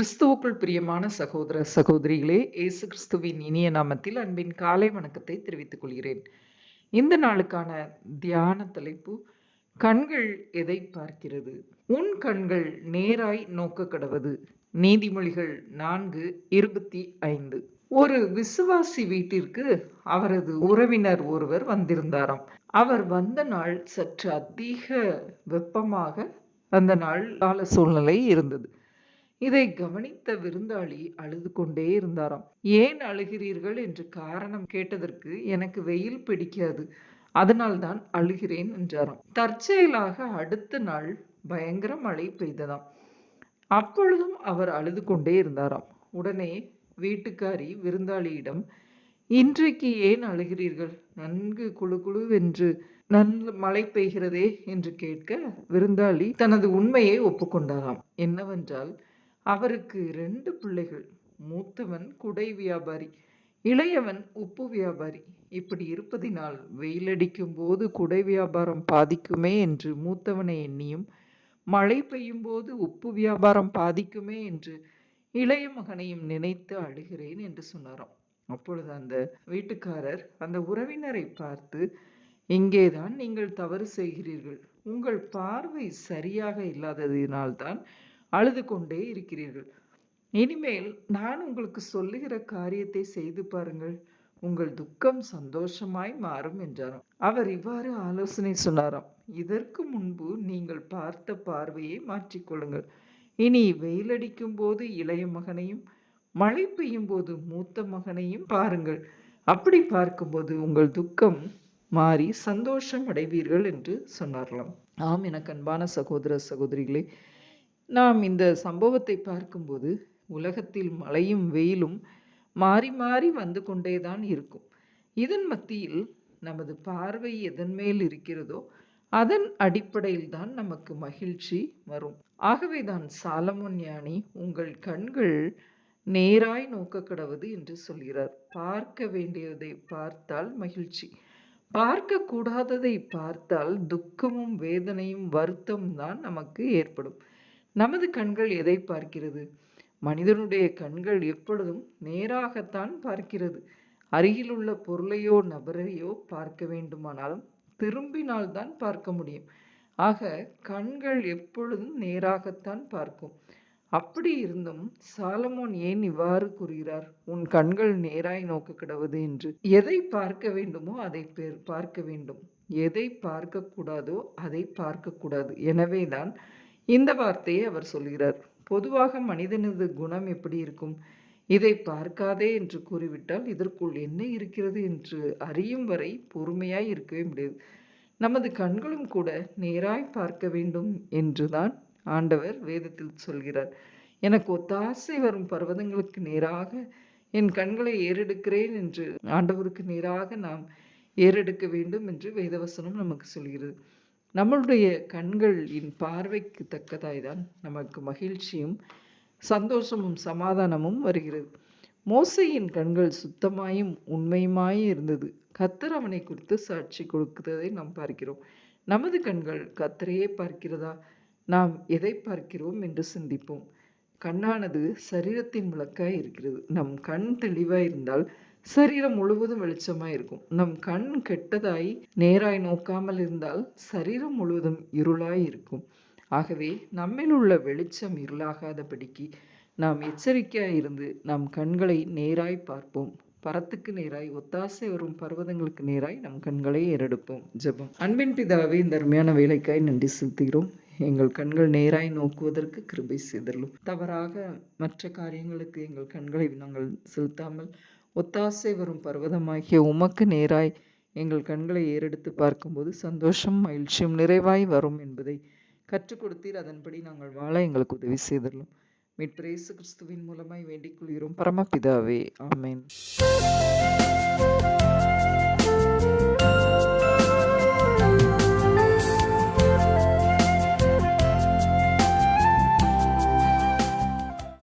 கிறிஸ்துவுக்குள் பிரியமான சகோதர சகோதரிகளே இயேசு கிறிஸ்துவின் இனிய நாமத்தில் அன்பின் காலை வணக்கத்தை தெரிவித்துக் கொள்கிறேன். இந்த நாளுக்கான தியான தலைப்பு கண்கள் எதை பார்க்கிறது? உன் கண்கள் நேராய் நோக்க கடவது? நீதிமொழிகள் நான்கு இருபத்தி ஐந்து. ஒரு விசுவாசி வீட்டிற்கு அவரது உறவினர் ஒருவர் வந்திருந்தாராம். அவர் வந்த நாள் சற்று அதிக வெப்பமாக அந்த நாள் கால சூழ்நிலை இருந்தது. இதை கவனித்த விருந்தாளி அழுது கொண்டே இருந்தாராம். ஏன் அழுகிறீர்கள்? என்று காரணம் கேட்டதற்கு எனக்கு வெயில் பிடிக்காது அதனால்தான் அழுகிறேன் என்றாராம். தற்செயலாக அடுத்த நாள் பயங்கர மழை பெய்ததாம். அப்பொழுதும் அவர் அழுது கொண்டே இருந்தாராம். உடனே வீட்டுக்காரி விருந்தாளியிடம் இன்றைக்கு ஏன் அழுகிறீர்கள்? நன்கு குழு குழுவென்று நல்ல மழை பெய்கிறதே? என்று கேட்க விருந்தாளி தனது உண்மையை ஒப்புக்கொண்டாராம். என்னவென்றால் அவருக்கு ரெண்டு பிள்ளைகள். மூத்தவன் குடை வியாபாரி இளையவன் உப்பு வியாபாரி. இப்படி இருப்பதினால் வெயிலடிக்கும் போது குடை வியாபாரம் பாதிக்குமே என்று மூத்தவனை எண்ணியும் மழை பெய்யும் போது உப்பு வியாபாரம் பாதிக்குமே என்று இளைய மகனையும் நினைத்து அழுகிறேன் என்று சொன்னாராம். அப்பொழுது அந்த வீட்டுக்காரர் அந்த உறவினரை பார்த்து இங்கேதான் நீங்கள் தவறு செய்கிறீர்கள். உங்கள் பார்வை சரியாக இல்லாததினால்தான் அழுது கொண்டே இருக்கிறீர்கள். இனிமேல் நான் உங்களுக்கு சொல்லுகிற காரியத்தை செய்து பாருங்கள். உங்கள் துக்கம் சந்தோஷமாய் மாறும் என்றாராம். அவர் இவ்வாறு ஆலோசனை சொன்னாராம். இதற்கு முன்பு நீங்கள் பார்த்த பார்வையை மாற்றிக்கொள்ளுங்கள் இனி வெயிலடிக்கும் போது இளைய மகனையும் மழை பெய்யும் போது மூத்த மகனையும் பாருங்கள். அப்படி பார்க்கும்போது உங்கள் துக்கம் மாறி சந்தோஷம் அடைவீர்கள் என்று சொன்னார்களாம். ஆம் எனக்கு அன்பான சகோதர சகோதரிகளே நாம் இந்த சம்பவத்தை பார்க்கும்போது உலகத்தில் மழையும் வெயிலும் மாறி மாறி வந்து கொண்டேதான் இருக்கும். இதன் மத்தியில் நமது பார்வை எதன் மேல் இருக்கிறதோ அதன் அடிப்படையில் தான் நமக்கு மகிழ்ச்சி வரும். ஆகவே தான் சாலமோன் ஞானி உங்கள் கண்கள் நேராய் நோக்க கடவுது என்று சொல்கிறார். பார்க்க வேண்டியதை பார்த்தால் மகிழ்ச்சி. பார்க்க கூடாததை பார்த்தால் துக்கமும் வேதனையும் வருத்தம் தான் நமக்கு ஏற்படும். நமது கண்கள் எதை பார்க்கிறது? மனிதனுடைய கண்கள் எப்பொழுதும் நேராகத்தான் பார்க்கிறது. அருகில் உள்ள பொருளையோ நபரையோ பார்க்க வேண்டுமானாலும் திரும்பினால்தான் பார்க்க முடியும். ஆக கண்கள் எப்பொழுதும் நேராகத்தான் பார்க்கும். அப்படி இருந்தும் சாலமோன் ஏன் இவ்வாறு கூறுகிறார்? உன் கண்கள் நேராய் நோக்க கிடவது என்று. எதை பார்க்க வேண்டுமோ அதை பார்க்க வேண்டும். எதை பார்க்க கூடாதோ அதை பார்க்க கூடாது எனவேதான் இந்த வார்த்தையை அவர் சொல்கிறார். பொதுவாக மனிதனது குணம் எப்படி இருக்கும்? இதை பார்க்காதே என்று கூறிவிட்டால் இதற்குள் என்ன இருக்கிறது என்று அறியும் வரை பொறுமையாய் இருக்கவே முடியாது. நமது கண்களும் கூட நேராய் பார்க்க வேண்டும் என்றுதான் ஆண்டவர் வேதத்தில் சொல்கிறார். எனக்கு ஒத்தாசை வரும் பர்வதங்களுக்கு நேராக என் கண்களை ஏறெடுக்கிறேன் என்று ஆண்டவருக்கு நேராக நாம் ஏறெடுக்க வேண்டும் என்று வேதவசனம் நமக்கு சொல்கிறது. நம்மளுடைய கண்களின் பார்வைக்கு தக்கதாய்தான் நமக்கு மகிழ்ச்சியும் சந்தோஷமும் சமாதானமும் வருகிறது. மோசையின் கண்கள் சுத்தமாயும் உண்மையுமாயும் இருந்தது. கத்தர் அவனை குறித்து சாட்சி கொடுக்கிறதை நாம் பார்க்கிறோம். நமது கண்கள் கத்தரையே பார்க்கிறதா? நாம் எதை பார்க்கிறோம் என்று சிந்திப்போம். கண்ணானது சரீரத்தின் விளக்காய் இருக்கிறது. நம் கண் தெளிவாய் இருந்தால் சரீரம் முழுவதும் வெளிச்சமாக இருக்கும். நம் கண் கெட்டதாய் நேராய் நோக்காமல் இருந்தால் சரீரம் முழுவதும் இருளாய் இருக்கும். ஆகவே நம்மில் உள்ள வெளிச்சம் இருளாகாதபடிக்கு நாம் எச்சரிக்கையாக இருந்து நம் கண்களை நேராய் பார்ப்போம். பரத்துக்கு நேராய் ஒத்தாசை வரும் பர்வதங்களுக்கு நேராய் நம் கண்களை ஏறெடுப்போம். ஜெபம். அன்பின் பிதாவே இந்த அருமையான வேலைக்காய் நன்றி செலுத்துகிறோம். எங்கள் கண்கள் நேராய் நோக்குவதற்கு கிருபை செய்தலும் தவறாக மற்ற காரியங்களுக்கு எங்கள் கண்களை நாங்கள் செலுத்தாமல் ஒத்தாசை வரும் பர்வதமாகிய உமக்கு நேராய் எங்கள் கண்களை ஏறெடுத்து பார்க்கும்போது சந்தோஷம் மகிழ்ச்சியும் நிறைவாய் வரும் என்பதை கற்றுக் கொடுத்தீர். அதன்படி நாங்கள் வாழ எங்களுக்கு உதவி செய்தரலும் மீட்பிரேசு கிறிஸ்துவின் மூலமாய் வேண்டிக் கொள்கிறோம். பரமபிதாவே ஆமேன்.